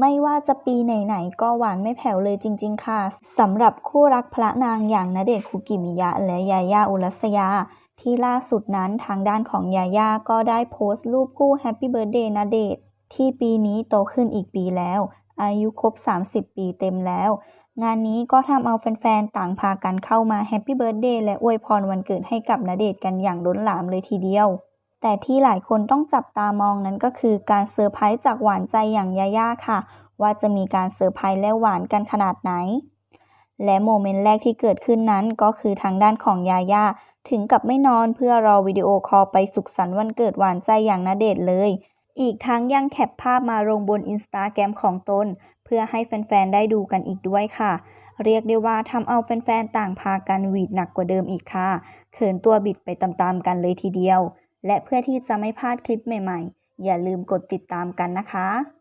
ไม่ว่าจะปีไหนๆก็หวานไม่แผ่วเลยจริง ๆ ค่ะสำหรับคู่รักพระนางอย่างณเดชคุกิมิยะและยายาอุรัสยา ที่ล่าสุดนั้นทางด้านของยายาก็ได้โพสต์รูปคู่แฮปปี้เบิร์ a เดย์ณเดชที่ปีนี้โตขึ้นอีกปีแล้ว อายุครบ 30 ปีเต็มแล้ว งานนี้ก็ทำเอาแฟนๆ ต่างพากันเข้ามาแฮปปี้เบิร์ a เดย์และอวยพรวันเกิดให้กับณเดชกันอย่างล้นหลามเลยทีเดียว แต่ที่หลายคนต้องจับตามองนั้นก็คือการเซอร์ไพรส์จากหวานใจอย่างยาย่าค่ะ ว่าจะมีการเซอร์ไพรส์และหวานกันขนาดไหน และโมเมนต์แรกที่เกิดขึ้นนั้นก็คือทางด้านของยาย่าถึงกับไม่นอนเพื่อรอวิดีโอคอลไปสุขสันต์วันเกิดหวานใจอย่างณเดชเลย อีกทั้งยังแคปภาพมาลงบนอินสตาแกรมของตน เพื่อให้แฟนๆ ได้ดูกันอีกด้วยค่ะ เรียกได้ว่าทำเอาแฟนๆ ต่างพากันหวีดหนักกว่าเดิมอีกค่ะ เขินตัวบิดไปตามๆกันเลยทีเดียว และเพื่อที่จะไม่พลาดคลิปใหม่ๆ อย่าลืมกดติดตามกันนะคะ